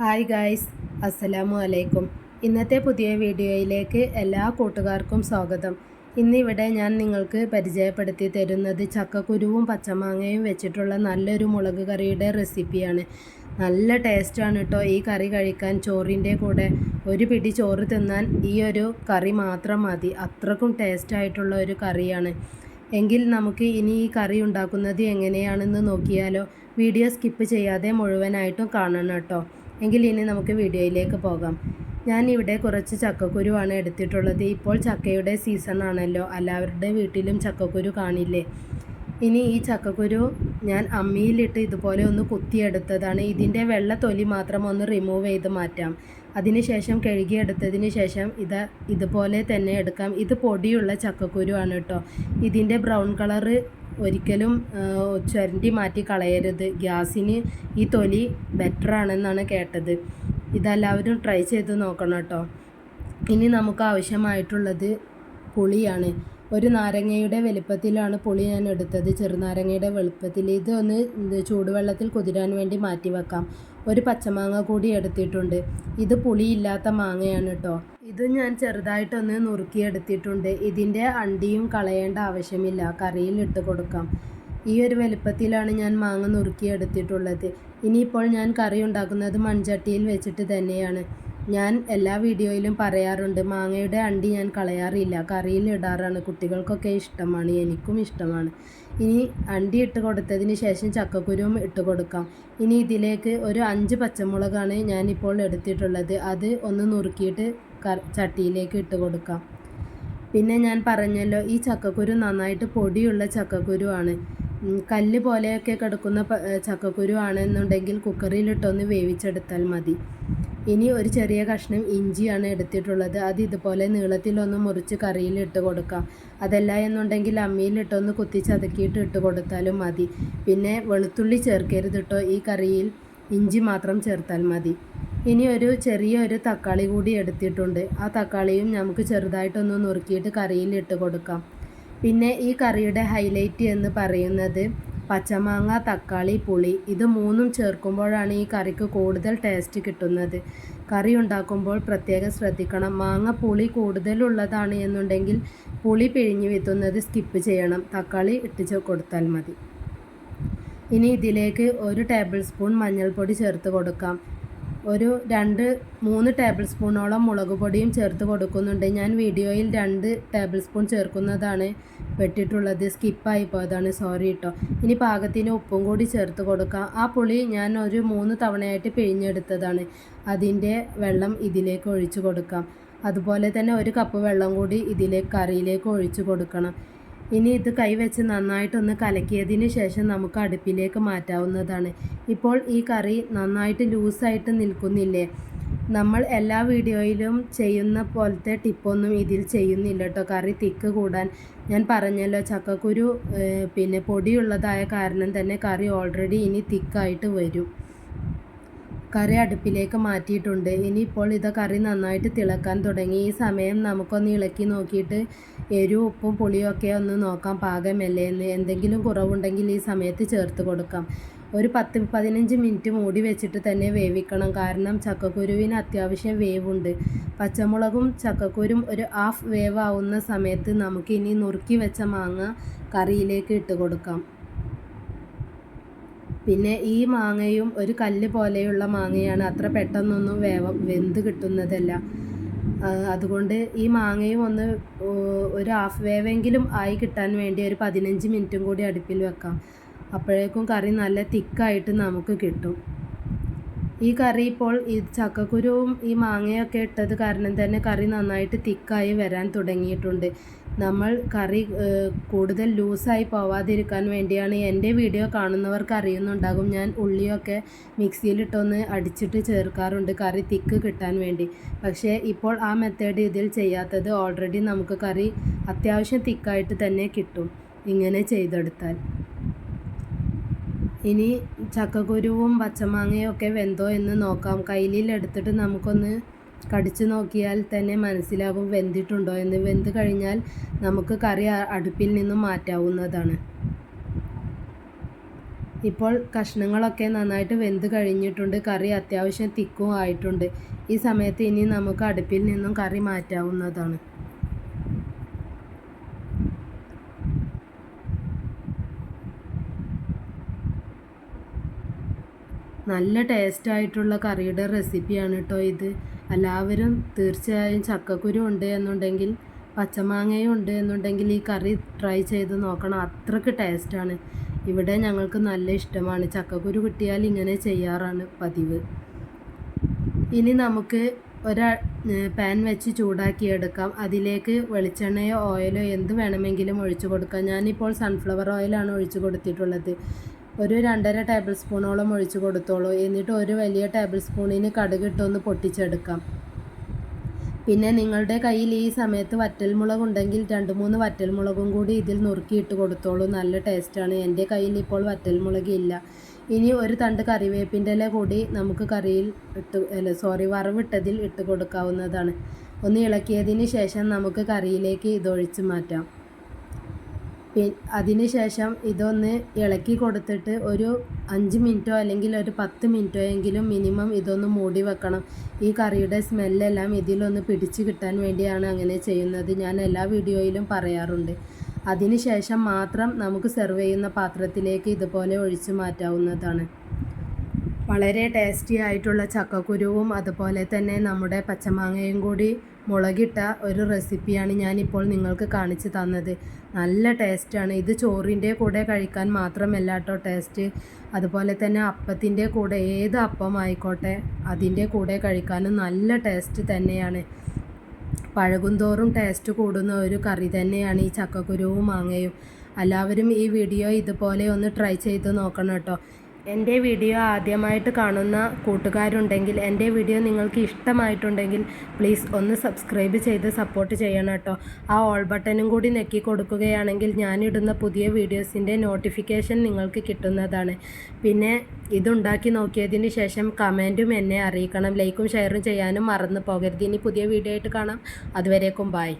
Hi guys അസ്സലാമു അലൈക്കും. ഇന്നത്തെ പുതിയ വീഡിയോയിലേക്ക് എല്ലാ കൂട്ടുകാർക്കും സ്വാഗതം. ഇന്നിവിടെ ഞാൻ നിങ്ങൾക്ക് പരിചയപ്പെടുത്തി തരുന്നത് ചക്കക്കുരുവും പച്ചമാങ്ങയും വെച്ചിട്ടുള്ള നല്ലൊരു മുളക് കറിയുടെ റെസിപ്പിയാണ്. നല്ല ടേസ്റ്റാണ് കേട്ടോ ഈ കറി കഴിക്കാൻ. ചോറിന്റെ കൂടെ ഒരു പിടി ചോറ് തിന്നാൻ ഈ ഒരു കറി മാത്രം മതി. അത്രക്കും ടേസ്റ്റായിട്ടുള്ള ഒരു കറിയാണ്. എങ്കിൽ നമുക്ക് ഇനി ഈ കറി ഉണ്ടാക്കുന്നത് എങ്ങനെയാണെന്ന് നോക്കിയാലോ. വീഡിയോ സ്കിപ്പ് ചെയ്യാതെ മുഴുവനായിട്ടും കാണണം കേട്ടോ എങ്കിൽ ഇനി നമുക്ക് വീഡിയോയിലേക്ക് പോകാം. ഞാൻ ഇവിടെ കുറച്ച് ചക്കക്കുരുവാണ് എടുത്തിട്ടുള്ളത്. ഇപ്പോൾ ചക്കയുടെ സീസൺ ആണല്ലോ. എല്ലാവരുടെ വീട്ടിലും ചക്കക്കുരു കാണില്ലേ? ഇനി ഈ ചക്കക്കുരു ഞാൻ അമ്മിയിലിട്ട് ഇതുപോലെ ഒന്ന് കുത്തിയെടുത്തതാണ്. ഇതിന്റെ വെള്ള തൊലി മാത്രം ഒന്ന് റിമൂവ് ചെയ്ത് മാറ്റാം. അതിനുശേഷം കഴുകിയെടുത്തതിന് ശേഷം ഇത് ഇതുപോലെ തന്നെ എടുക്കാം. ഇത് പൊടിയുള്ള ചക്കക്കുരു ആണ് കേട്ടോ. ഇതിന്റെ ബ്രൗൺ കളറ് ഒരിക്കലും ചുരണ്ടി മാറ്റി കളയരുത്. ഗ്യാസിന് ഈ തൊലി ബെറ്റർ ആണെന്നാണ് കേട്ടത്. ഇതെല്ലാവരും ട്രൈ ചെയ്ത് നോക്കണം കേട്ടോ. ഇനി നമുക്ക് ആവശ്യമായിട്ടുള്ളത് പുളിയാണ്. ഒരു നാരങ്ങയുടെ വലുപ്പത്തിലാണ് പുളി ഞാൻ എടുത്തത്. ചെറുനാരങ്ങയുടെ വലുപ്പത്തിൽ ഇത് ഒന്ന് ചൂടുവെള്ളത്തിൽ കുതിരാൻ വേണ്ടി മാറ്റി വെക്കാം. ഒരു പച്ചമാങ്ങ കൂടി എടുത്തിട്ടുണ്ട്. ഇത് പുളിയില്ലാത്ത മാങ്ങയാണ് കേട്ടോ ഇത് ഞാൻ ചെറുതായിട്ടൊന്ന് നുറുക്കിയെടുത്തിട്ടുണ്ട്. ഇതിന്റെ അണ്ടിയും കളയേണ്ട ആവശ്യമില്ല. കറിയിൽ ഇട്ട് കൊടുക്കാം. ഈ ഒരു വലുപ്പത്തിലാണ് ഞാൻ മാങ്ങ നുറുക്കിയെടുത്തിട്ടുള്ളത്. ഇനിയിപ്പോൾ ഞാൻ കറി ഉണ്ടാക്കുന്നത് മൺചട്ടിയിൽ വെച്ചിട്ട് തന്നെയാണ്. ഞാൻ എല്ലാ വീഡിയോയിലും പറയാറുണ്ട് മാങ്ങയുടെ അണ്ടി ഞാൻ കളയാറില്ല. കറിയിൽ ഇടാറാണ്. കുട്ടികൾക്കൊക്കെ ഇഷ്ടമാണ്. എനിക്കും ഇഷ്ടമാണ്. ഇനി അണ്ടി ഇട്ട് കൊടുത്തതിന് ശേഷം ചക്കക്കുരുവും ഇട്ട് കൊടുക്കാം. ഇനി ഇതിലേക്ക് ഒരു അഞ്ച് പച്ചമുളകാണ് ഞാനിപ്പോൾ എടുത്തിട്ടുള്ളത്. അത് ഒന്ന് നുറുക്കിയിട്ട് ചട്ടിയിലേക്ക് ഇട്ട് കൊടുക്കാം. പിന്നെ ഞാൻ പറഞ്ഞല്ലോ ഈ ചക്കക്കുരു നന്നായിട്ട് പൊടിയുള്ള ചക്കക്കുരുവാണ്. കല്ല് പോലെയൊക്കെ കിടക്കുന്ന ചക്കക്കുരു ആണെന്നുണ്ടെങ്കിൽ കുക്കറിലിട്ടൊന്ന് വേവിച്ചെടുത്താൽ മതി. ഇനി ഒരു ചെറിയ കഷ്ണം ഇഞ്ചിയാണ് എടുത്തിട്ടുള്ളത്. അത് ഇതുപോലെ നീളത്തിലൊന്ന് മുറിച്ച് കറിയിൽ ഇട്ട് കൊടുക്കാം. അതല്ല എന്നുണ്ടെങ്കിൽ അമ്മിയിലിട്ടൊന്ന് കുത്തി ചതക്കിയിട്ട് ഇട്ട് കൊടുത്താലും മതി. പിന്നെ വെളുത്തുള്ളി ചേർക്കരുത് കേട്ടോ ഈ കറിയിൽ ഇഞ്ചി മാത്രം ചേർത്താൽ മതി. ഇനി ഒരു ചെറിയ ഒരു തക്കാളി കൂടി എടുത്തിട്ടുണ്ട്. ആ തക്കാളിയും നമുക്ക് ചെറുതായിട്ടൊന്ന് നുറുക്കിയിട്ട് കറിയിൽ ഇട്ട് കൊടുക്കാം. പിന്നെ ഈ കറിയുടെ ഹൈലൈറ്റ് എന്ന് പറയുന്നത് പച്ചമാങ്ങ തക്കാളി പുളി ഇത് മൂന്നും ചേർക്കുമ്പോഴാണ് ഈ കറിക്ക് കൂടുതൽ ടേസ്റ്റ് കിട്ടുന്നത്. കറി ഉണ്ടാക്കുമ്പോൾ പ്രത്യേകം ശ്രദ്ധിക്കണം. മാങ്ങ പുളി കൂടുതലുള്ളതാണ് എന്നുണ്ടെങ്കിൽ പുളി പിഴിഞ്ഞു വിത്തുന്നത് സ്കിപ്പ് ചെയ്യണം. തക്കാളി ഇട്ടിച്ച് കൊടുത്താൽ മതി. ഇനി ഇതിലേക്ക് ഒരു ടേബിൾ സ്പൂൺ മഞ്ഞൾപ്പൊടി ചേർത്ത് കൊടുക്കാം. ഒരു രണ്ട് മൂന്ന് ടേബിൾ സ്പൂണോളം മുളക് പൊടിയും ചേർത്ത് കൊടുക്കുന്നുണ്ട്. ഞാൻ വീഡിയോയിൽ രണ്ട് ടേബിൾ സ്പൂൺ ചേർക്കുന്നതാണ് പെട്ടിട്ടുള്ളത്. സ്കിപ്പായി പോയതാണ്. സോറി കേട്ടോ ഇനി പാകത്തിന് ഉപ്പും കൂടി ചേർത്ത് കൊടുക്കാം. ആ പുളി ഞാൻ ഒരു മൂന്ന് തവണയായിട്ട് പിഴിഞ്ഞെടുത്തതാണ്. അതിന്റെ വെള്ളം ഇതിലേക്ക് ഒഴിച്ചു കൊടുക്കാം. അതുപോലെ തന്നെ ഒരു കപ്പ് വെള്ളം കൂടി ഇതിലേക്ക് കറിയിലേക്ക് ഒഴിച്ചു കൊടുക്കണം. ഇനി ഇത് കൈവച്ച് നന്നായിട്ടൊന്ന് കലക്കിയതിന് ശേഷം നമുക്ക് അടുപ്പിലേക്ക് മാറ്റാവുന്നതാണ്. ഇപ്പോൾ ഈ കറി നന്നായിട്ട് ലൂസായിട്ട് നിൽക്കുന്നില്ലേ? നമ്മൾ എല്ലാ വീഡിയോയിലും ചെയ്യുന്ന പോലത്തെ ടിപ്പൊന്നും ഇതിൽ ചെയ്യുന്നില്ല കേട്ടോ. കറി തിക്ക് കൂടാൻ ഞാൻ പറഞ്ഞല്ലോ ചക്കക്കുരു പിന്നെ പൊടിയുള്ളതായ കാരണം തന്നെ കറി ഓൾറെഡി ഇനി തിക്കായിട്ട് വരും. കറി അടുപ്പിലേക്ക് മാറ്റിയിട്ടുണ്ട്. ഇനിയിപ്പോൾ ഇത് കറി നന്നായിട്ട് തിളക്കാൻ തുടങ്ങി. ഈ സമയം നമുക്കൊന്ന് ഇളക്കി നോക്കിയിട്ട് എരിവും ഉപ്പും പുളിയൊക്കെ ഒന്ന് നോക്കാം പാകമല്ലേ എന്ന്. എന്തെങ്കിലും കുറവുണ്ടെങ്കിൽ ഈ സമയത്ത് ചേർത്ത് കൊടുക്കാം. ഒരു പത്ത് പതിനഞ്ച് മിനിറ്റ് മൂടി വെച്ചിട്ട് തന്നെ വേവിക്കണം. കാരണം ചക്കക്കുരുവിന് അത്യാവശ്യം വേവുണ്ട്. പച്ചമുളകും ചക്കക്കുരും ഒരു ഹാഫ് വേവാവുന്ന സമയത്ത് നമുക്കിനി നുറുക്കി വെച്ച മാങ്ങ കറിയിലേക്ക് ഇട്ട് കൊടുക്കാം. പിന്നെ ഈ മാങ്ങയും ഒരു കല്ല് പോലെയുള്ള മാങ്ങയാണ് അത്ര പെട്ടെന്നൊന്നും വേവ വെന്ത് കിട്ടുന്നതല്ല. അതുകൊണ്ട് ഈ മാങ്ങയും ഒന്ന് ഒരു ഹാഫ് വേവെങ്കിലും ആയി കിട്ടാൻ വേണ്ടി ഒരു പതിനഞ്ച് മിനിറ്റും കൂടി അടുപ്പിൽ വെക്കാം. അപ്പോഴേക്കും കറി നല്ല തിക്കായിട്ട് നമുക്ക് കിട്ടും. ഈ കറി ഇപ്പോൾ ഈ ചക്കക്കുരുവും ഈ മാങ്ങയൊക്കെ ഇട്ടത് കാരണം തന്നെ കറി നന്നായിട്ട് തിക്കായി വരാൻ തുടങ്ങിയിട്ടുണ്ട്. നമ്മൾ കറി കൂടുതൽ ലൂസായി പോവാതിരിക്കാൻ വേണ്ടിയാണ് എന്റെ വീഡിയോ കാണുന്നവർക്ക് അറിയുന്നുണ്ടാകും. ഞാൻ ഉള്ളിയൊക്കെ മിക്സിയിലിട്ടൊന്ന് അടിച്ചിട്ട് ചേർക്കാറുണ്ട് കറി തിക്ക് കിട്ടാൻ വേണ്ടി. പക്ഷേ ഇപ്പോൾ ആ മെത്തേഡ് ഇതിൽ ചെയ്യാത്തത് ഓൾറെഡി നമുക്ക് കറി അത്യാവശ്യം തിക്കായിട്ട് തന്നെ കിട്ടും ഇങ്ങനെ ചെയ്തെടുത്താൽ. ഇനി ചക്കക്കുരുവും പച്ചമാങ്ങയും ഒക്കെ വെന്തോ എന്ന് നോക്കാം. കയ്യിലെടുത്തിട്ട് നമുക്കൊന്ന് കടിച്ചു നോക്കിയാൽ തന്നെ മനസ്സിലാവും വെന്തിട്ടുണ്ടോ എന്ന്. വെന്ത് കഴിഞ്ഞാൽ നമുക്ക് കറി അടുപ്പിൽ നിന്നും മാറ്റാവുന്നതാണ്. ഇപ്പോൾ കഷ്ണങ്ങളൊക്കെ നന്നായിട്ട് വെന്ത് കഴിഞ്ഞിട്ടുണ്ട്. കറി അത്യാവശ്യം തിക്കും ആയിട്ടുണ്ട്. ഈ സമയത്ത് ഇനി നമുക്ക് അടുപ്പിൽ നിന്നും കറി മാറ്റാവുന്നതാണ്. നല്ല ടേസ്റ്റ് ആയിട്ടുള്ള കറിയുടെ റെസിപ്പിയാണ് കേട്ടോ ഇത്. എല്ലാവരും തീർച്ചയായും ചക്കക്കുരു ഉണ്ട് എന്നുണ്ടെങ്കിൽ പച്ചമാങ്ങയും ഉണ്ട് എന്നുണ്ടെങ്കിൽ ഈ കറി ട്രൈ ചെയ്ത് നോക്കണം. അത്രയ്ക്ക് ടേസ്റ്റാണ് ഇവിടെ ഞങ്ങൾക്ക് നല്ല ഇഷ്ടമാണ്. ചക്കക്കുരു കിട്ടിയാൽ ഇങ്ങനെ ചെയ്യാറാണ് പതിവ്. ഇനി നമുക്ക് ഒരു പാൻ വെച്ച് ചൂടാക്കിയെടുക്കാം അതിലേക്ക് വെളിച്ചെണ്ണയോ ഓയിലോ എന്ത് വേണമെങ്കിലും ഒഴിച്ചു കൊടുക്കാം. ഞാനിപ്പോൾ സൺഫ്ലവർ ഓയിലാണ് ഒഴിച്ചു കൊടുത്തിട്ടുള്ളത്. ഒരു രണ്ടര ടേബിൾ സ്പൂണോളം ഒഴിച്ചു കൊടുത്തോളൂ. എന്നിട്ട് ഒരു വലിയ ടേബിൾ സ്പൂണിന് കടുക് ഇട്ടൊന്ന് പൊട്ടിച്ചെടുക്കാം. പിന്നെ നിങ്ങളുടെ കയ്യിൽ ഈ സമയത്ത് വറ്റൽമുളക് ഉണ്ടെങ്കിൽ രണ്ട് മൂന്ന് വറ്റൽമുളകും കൂടി ഇതിൽ നുറുക്കിയിട്ട് കൊടുത്തോളൂ. നല്ല ടേസ്റ്റാണ്. എന്റെ കയ്യിൽ ഇപ്പോൾ വറ്റൽമുളക് ഇല്ല. ഇനി ഒരു തണ്ട് കറിവേപ്പിന്റെ ഇല കൂടി നമുക്ക് കറിയിൽ ഇട്ട് അല്ല സോറി വറവിട്ടതിൽ ഇട്ട് കൊടുക്കാവുന്നതാണ്. ഒന്ന് ഇളക്കിയതിന് ശേഷം നമുക്ക് കറിയിലേക്ക് ഇതൊഴിച്ച് മാറ്റാം. അതിന് ശേഷം ഇതൊന്ന് ഇളക്കി കൊടുത്തിട്ട് ഒരു അഞ്ച് മിനിറ്റോ അല്ലെങ്കിൽ ഒരു പത്ത് മിനിറ്റോ എങ്കിലും മിനിമം ഇതൊന്ന് മൂടി വെക്കണം. ഈ കറിയുടെ സ്മെല്ലെല്ലാം ഇതിലൊന്ന് പിടിച്ച് കിട്ടാൻ വേണ്ടിയാണ് അങ്ങനെ ചെയ്യുന്നത്. ഞാൻ എല്ലാ വീഡിയോയിലും പറയാറുണ്ട്. അതിന് ശേഷം മാത്രം നമുക്ക് സെർവ് ചെയ്യുന്ന പാത്രത്തിലേക്ക് ഇതുപോലെ ഒഴിച്ച് മാറ്റാവുന്നതാണ്. വളരെ ടേസ്റ്റി ആയിട്ടുള്ള ചക്കക്കുരുവും അതുപോലെ തന്നെ നമ്മുടെ പച്ചമാങ്ങയും കൂടി മുളകിട്ട ഒരു റെസിപ്പിയാണ് ഞാനിപ്പോൾ നിങ്ങൾക്ക് കാണിച്ചു തന്നത്. നല്ല ടേസ്റ്റാണ്. ഇത് ചോറിന്റെ കൂടെ കഴിക്കാൻ മാത്രമല്ല കേട്ടോ ടേസ്റ്റ്. അതുപോലെ തന്നെ അപ്പത്തിന്റെ കൂടെ ഏത് അപ്പം ആയിക്കോട്ടെ അതിന്റെ കൂടെ കഴിക്കാനും നല്ല ടേസ്റ്റ് തന്നെയാണ്. പഴകുന്തോറും ടേസ്റ്റ് കൂടുന്ന ഒരു കറി തന്നെയാണ് ഈ ചക്കക്കുരുവും മാങ്ങയും. എല്ലാവരും ഈ വീഡിയോ ഇതുപോലെ ഒന്ന് ട്രൈ ചെയ്ത് നോക്കണം കേട്ടോ. എന്റെ വീഡിയോ ആദ്യമായിട്ട് കാണുന്ന കൂട്ടുകാരുണ്ടെങ്കിൽ എന്റെ വീഡിയോ നിങ്ങൾക്ക് ഇഷ്ടമായിട്ടുണ്ടെങ്കിൽ പ്ലീസ് ഒന്ന് സബ്സ്ക്രൈബ് ചെയ്ത് സപ്പോർട്ട് ചെയ്യണം കേട്ടോ. ആ ഓൾ ബട്ടനും കൂടി നെക്കി കൊടുക്കുകയാണെങ്കിൽ ഞാനിടുന്ന പുതിയ വീഡിയോസിന്റെ നോട്ടിഫിക്കേഷൻ നിങ്ങൾക്ക് കിട്ടുന്നതാണ്. പിന്നെ ഇതുണ്ടാക്കി നോക്കിയതിന് ശേഷം കമന്റും എന്നെ അറിയിക്കണം. ലൈക്കും ഷെയറും ചെയ്യാനും മറന്നു പോകരുത്. ഇനി പുതിയ വീഡിയോ ആയിട്ട് കാണാം. അതുവരേക്കും ബായ്